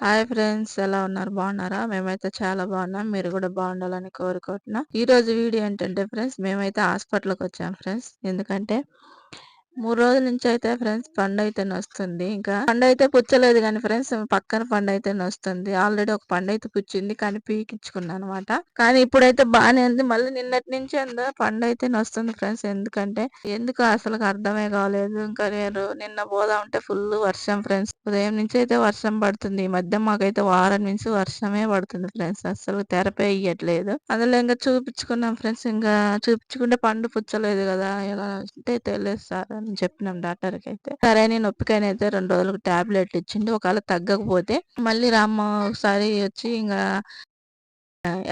Hi friends ఎలా ఉన్నారు? బాగున్నారా? మేమైతే చాలా బాగున్నాం. మీరు కూడా బాగుండాలని కోరుకుంటున్నాం. ఈ రోజు వీడియో ఏంటంటే ఫ్రెండ్స్ మేమైతే హాస్పిటల్కి వచ్చాం ఫ్రెండ్స్. ఎందుకంటే మూడు రోజుల నుంచి అయితే ఫ్రెండ్స్ పండు అయితే నొస్తుంది ఇంకా పండు అయితే పుచ్చలేదు కానీ ఫ్రెండ్స్ పక్కన పండు అయితే నొస్తుంది ఆల్రెడీ ఒక పండు అయితే పుచ్చింది కానీ పీకించుకున్నాను అనమాట కానీ ఇప్పుడైతే బాగానే ఉంది. మళ్ళీ నిన్నటి నుంచి అందా పండు అయితే నొస్తుంది ఫ్రెండ్స్. ఎందుకంటే ఎందుకు అసలు అర్థమే కాలేదు. ఇంకా నేను నిన్న పోదా ఉంటే ఫుల్ వర్షం ఫ్రెండ్స్. ఉదయం నుంచి అయితే వర్షం పడుతుంది. ఈ మధ్య మాకైతే వారం నుంచి వర్షమే పడుతుంది ఫ్రెండ్స్. అసలు తెరపే ఇయ్యట్లేదు. అందులో ఇంకా చూపించుకున్నాం ఫ్రెండ్స్. ఇంకా చూపించుకుంటే పండు పుచ్చలేదు కదా. ఎలా అంటే తెలియదు సార్. అని చెప్పినాం డాక్టర్కి అయితే. సరే నేను అయితే రెండు రోజులకు టాబ్లెట్ ఇచ్చిండు. ఒకవేళ తగ్గకపోతే మళ్ళీ రామ్మ ఒకసారి వచ్చి ఇంకా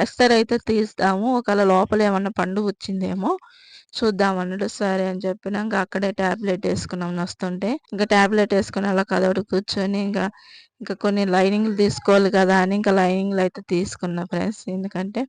ఎక్స్రే అయితే తీస్తాము. ఒకవేళ లోపల ఏమన్నా పండు వచ్చిందేమో చూద్దాం అన్నాడు. సరే అని చెప్పినాక అక్కడే టాబ్లెట్ వేసుకున్నాం. వస్తుంటే ఇంకా టాబ్లెట్ వేసుకుని అలా కదవడు కూర్చొని ఇంకా ఇంకా కొన్ని లైనింగ్లు తీసుకోవాలి కదా అని ఇంకా లైనింగ్లు అయితే తీసుకున్నా ఫ్రెండ్స్. ఎందుకంటే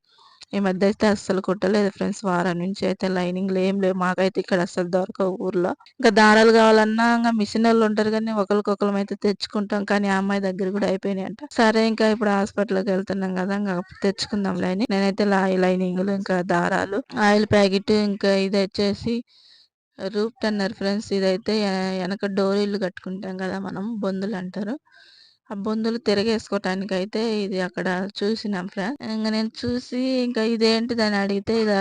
ఈ మధ్య అయితే అస్సలు కుట్టలేదు ఫ్రెండ్స్. వారం నుంచి అయితే లైనింగ్లు ఏం లేవు. మాకైతే ఇక్కడ అస్సలు దొరకవు ఊర్లో. ఇంకా దారాలు కావాలన్నా ఇంకా మిషన్ వాళ్ళు ఉంటారు కానీ ఒకరికొకరం అయితే తెచ్చుకుంటాం. కానీ ఆ అమ్మాయి దగ్గర కూడా అయిపోయినాయి అంట సరే ఇంకా ఇప్పుడు హాస్పిటల్కి వెళ్తున్నాం కదా ఇంకా తెచ్చుకుందాం లైనింగ్ నేనైతే లైనింగ్లు ఇంకా దారాలు ఆయిల్ ప్యాకెట్ ఇంకా ఇది వచ్చేసి రూప్ టన్నర్ ఫ్రెండ్స్ ఇదైతే వెనక డోరీలు కట్టుకుంటాం కదా మనం బొందులు అంటారు. ఆ బొందులు తిరగేసుకోవటానికి అయితే ఇది అక్కడ చూసినాం ఫ్రెండ్స్. ఇంకా నేను చూసి ఇంకా ఇదేంటిది అని అడిగితే ఇది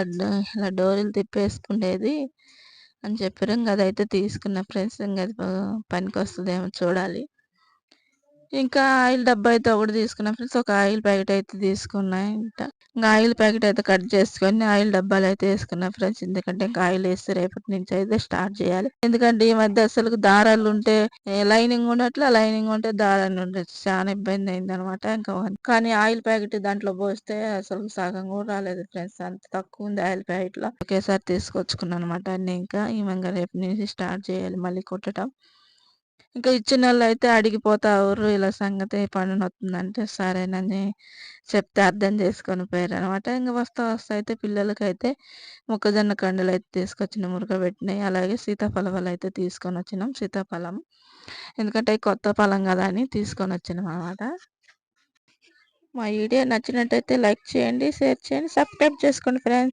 ఇలా డోరీలు తిప్పేసుకునేది అని చెప్పారు. ఇంకా అదైతే తీసుకున్న ఫ్రెండ్స్ ఇంకా అది పనికి వస్తుందేమో చూడాలి. ఇంకా ఆయిల్ డబ్బా అయితే ఒకటి తీసుకున్నా ఫ్రెండ్స్. ఒక ఆయిల్ ప్యాకెట్ అయితే తీసుకున్నా ఇంకా ఇంకా ఆయిల్ ప్యాకెట్ అయితే కట్ చేసుకొని ఆయిల్ డబ్బాలు అయితే వేసుకున్నా ఫ్రెండ్స్. ఎందుకంటే ఇంకా ఆయిల్ వేస్తే రేపటి నుంచి అయితే స్టార్ట్ చేయాలి. ఎందుకంటే ఈ మధ్య అసలు దారాలు ఉంటే లైనింగ్ ఉన్నట్లు లైనింగ్ ఉంటే దారాలు ఉండొచ్చు. చాలా ఇబ్బంది అయింది అనమాట ఇంకా కానీ ఆయిల్ ప్యాకెట్ దాంట్లో పోస్తే అసలు సగం కూడా రాలేదు ఫ్రెండ్స్. అంత తక్కువ ఉంది ఆయిల్ ప్యాకెట్లో ఒకేసారి తీసుకొచ్చుకున్నాను అనమాట అన్ని. ఇంకా ఈ రేపు నుంచి స్టార్ట్ చేయాలి. మళ్ళీ కొట్టడం. ఇంకా ఇచ్చిన వాళ్ళు అయితే అడిగిపోతారు ఇలా సంగతి పనులు వస్తుందంటే సరేనని చెప్తే అర్థం చేసుకొని పోయారు అనమాట ఇంకా వస్తా వస్తా అయితే పిల్లలకైతే మొక్కజొన్న కండలు అయితే తీసుకొచ్చిన మురగబెట్టినాయి అలాగే సీతాఫలం అయితే తీసుకొని వచ్చినాం సీతాఫలం. ఎందుకంటే కొత్త ఫలం కదా అని తీసుకొని వచ్చినాం అనమాట మా వీడియో నచ్చినట్టయితే లైక్ చేయండి షేర్ చేయండి సబ్స్క్రైబ్ చేసుకోండి ఫ్రెండ్స్.